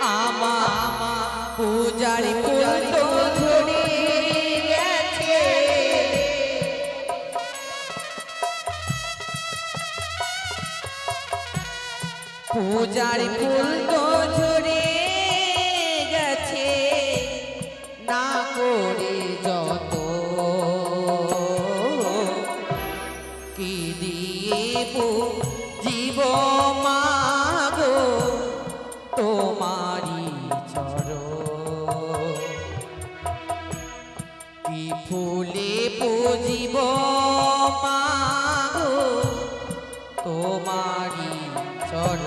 আমা পূজারি পূজারি ঝরে গেছে পূজারি ফুল তো ঝরে গেছে না করে যত ফুলে পুজিব পাগো তোমারি চর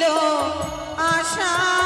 ছিল আশা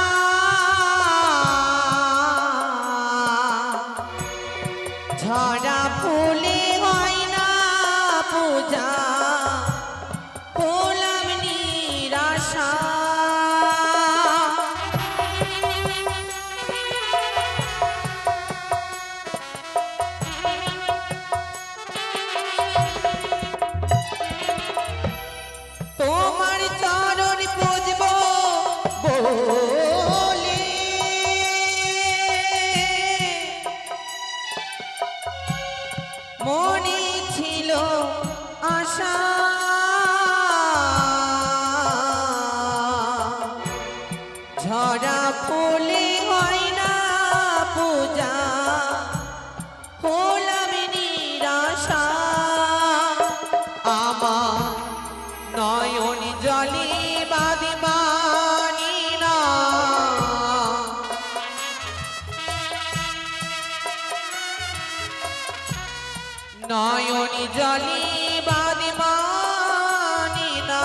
ফুলে হয় না পূজা। হলাম নিরাশা। আমার নয়ন জলে বাদিমানি না। নয়ন জলে বাদিমানি না।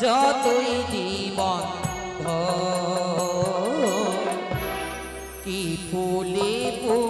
যতই জীবন কি ফুলে জীব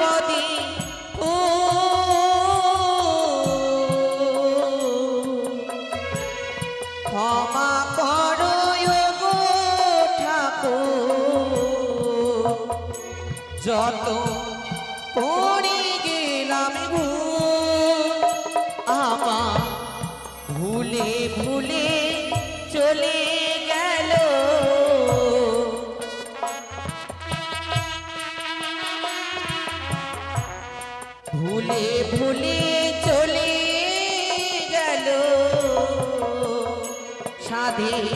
পদে ঠাকুর। যত গেলাম ভুলে ভুলে চলে ভুলে ভুলে চলে গেল। স্বাধীন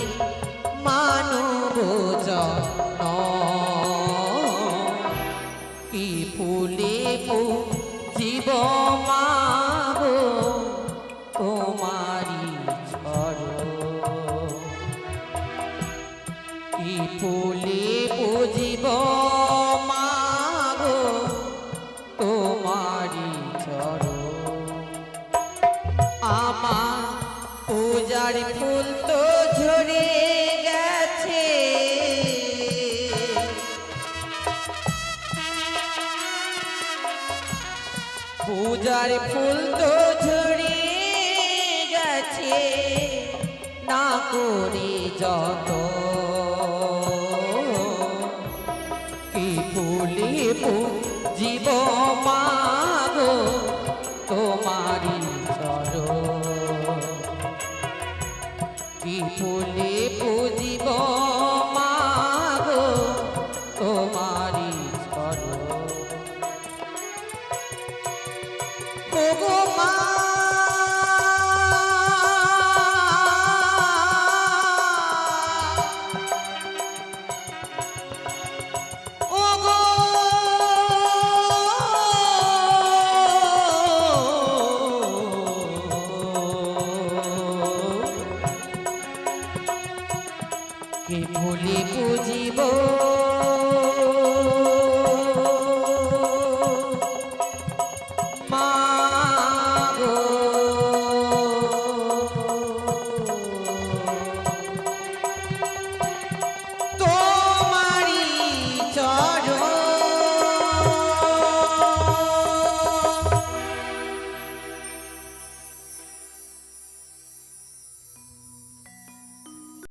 আমা পূজার ফুল তো ঝরে গেছে। পূজার ফুল তো হাসি ফুলে কে ভুলি বুঝিব?